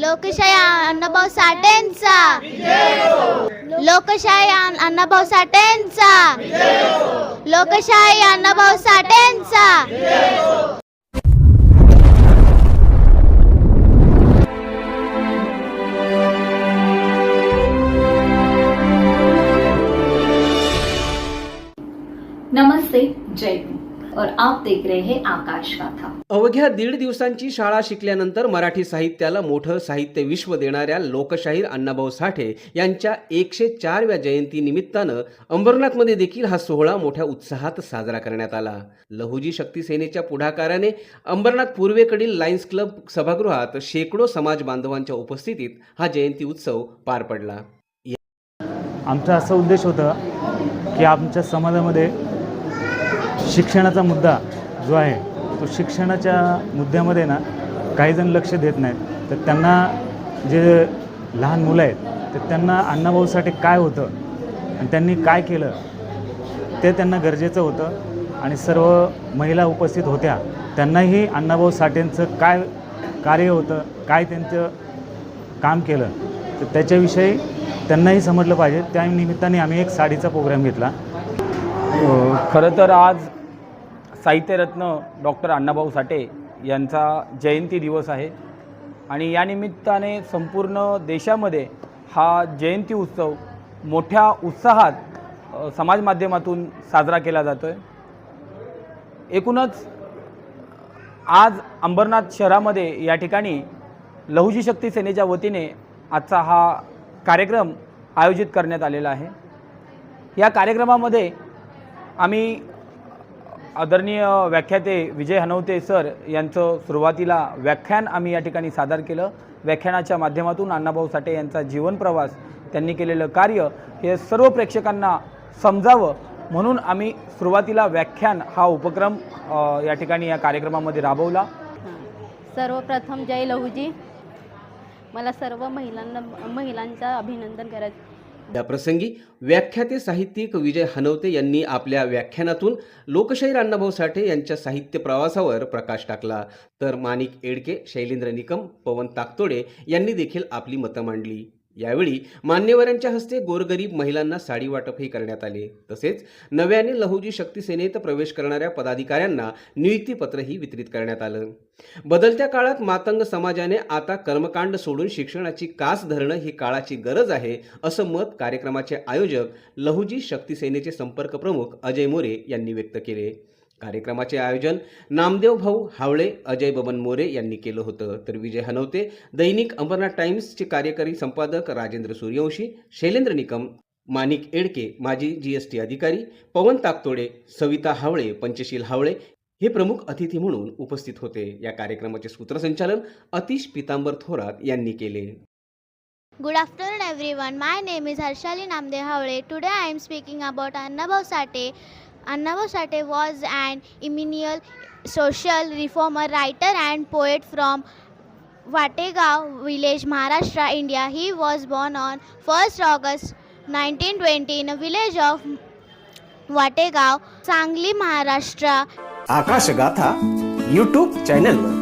लोकशाही अण्णाभाऊ साठेंचा. लोकशाही अण्णाभाऊ साठेंचा. लोकशाही अण्णाभाऊ साठेंचा. नमस्ते जय हिंद. और आप देख रहे हैं आकाश गाथा। अवघ्या दीड दिवसांची शाळा शिकल्यानंतर मराठी साहित्याला मोठं साहित्य विश्व देणाऱ्या लोकशाहीर अण्णाभाऊ साठे यांच्या एकशे चारव्या जयंती निमित्तानं अंबरनाथमध्ये देखील हा सोहळा मोठ्या उत्साहात साजरा करण्यात आला. लहुजी शक्ती सेनेच्या पुढाकाराने अंबरनाथ पूर्वेकडील लायन्स क्लब सभागृहात शेकडो समाज बांधवांच्या उपस्थितीत हा जयंती उत्सव पार पडला. आमचा असा उद्देश होता की आमच्या समाजामध्ये शिक्षणाचा मुद्दा जो आहे तो शिक्षणाच्या मुद्द्यामध्ये ना काही जण लक्ष देत नाहीत. तर त्यांना जे लहान मुलं आहेत तर त्यांना अण्णाभाऊसाठी काय होतं आणि त्यांनी काय केलं ते त्यांना गरजेचं होतं. आणि सर्व महिला उपस्थित होत्या त्यांनाही अण्णाभाऊ साठेंचं काय कार्य होतं काय त्यांचं काम केलं तर त्याच्याविषयी त्यांनाही समजलं पाहिजे. त्या निमित्ताने आम्ही एक साडीचा प्रोग्राम घेतला. खरं तर आज साहित्यरत्न डॉक्टर अण्णाभाऊ साठे यांचा जयंती दिवस आहे. आणि या निमित्ताने संपूर्ण देशामध्ये हा जयंती उत्सव मोठ्या उत्साहात समाज माध्यमातून साजरा केला जातो आहे एकूणच आज अंबरनाथ शहरामध्ये या ठिकाणी लहुजी शक्ती सेनेच्या वतीने आजचा हा कार्यक्रम आयोजित करण्यात आलेला आहे. या कार्यक्रमामध्ये आम्ही आदरणीय व्याख्याते विजय हनवते सर यांचं सुरुवातीला व्याख्यान आम्ही या ठिकाणी सादर केलं. व्याख्यानाच्या माध्यमातून अण्णाभाऊ साठे यांचा जीवनप्रवास त्यांनी केलेलं कार्य हे सर्व प्रेक्षकांना समजावं. म्हणून आम्ही सुरुवातीला व्याख्यान हा उपक्रम या ठिकाणी या कार्यक्रमामध्ये राबवला. सर्वप्रथम जय लहूजी. मला सर्व महिलांना महिलांचं अभिनंदन करायचं. या प्रसंगी व्याख्याते साहित्यिक विजय हनवते यांनी आपल्या व्याख्यानातून लोकशाहीर अण्णाभाऊ साठे यांच्या साहित्य प्रवासावर प्रकाश टाकला. तर माणिक एडके शैलेंद्र निकम पवन ताकतोडे यांनी देखील आपली मतं मांडली. यावेळी मान्यवरांच्या हस्ते गोरगरीब महिलांना साडी वाटपही करण्यात आले. तसेच नव्याने लहुजी शक्ती सेनेत प्रवेश करणाऱ्या पदाधिकाऱ्यांना नियुक्तीपत्रही वितरित करण्यात आलं. बदलत्या काळात मातंग समाजाने आता कर्मकांड सोडून शिक्षणाची कास धरणं ही काळाची गरज आहे असं मत कार्यक्रमाचे आयोजक लहुजी शक्ती सेनेचे संपर्क प्रमुख अजय मोरे यांनी व्यक्त केले. कार्यक्रमाचे आयोजन नामदेव भाऊ हावळे अजय बबन मोरे यांनी केलं होतं. तर विजय हनवते दैनिक अंबरनाथ टाइम्सचे कार्यकारी संपादक राजेंद्र सूर्यवंशी शैलेंद्र निकम माणिक एडके माजी जी एस टी अधिकारी पवन ताकतोडे सविता हावळे पंचशील हावळे हे प्रमुख अतिथी म्हणून उपस्थित होते. या कार्यक्रमाचे सूत्रसंचालन अतिश पितांबर थोरात यांनी केले. Good afternoon everyone my name is Harshali Namdev Havale today I am speaking about Annabhav Sathe Annabhau Sathe was and eminent social reformer writer and poet from Wategaon village Maharashtra India he was born on first August nineteen twenty in village of Wategaon Sangli Maharashtra Akash Gatha YouTube channel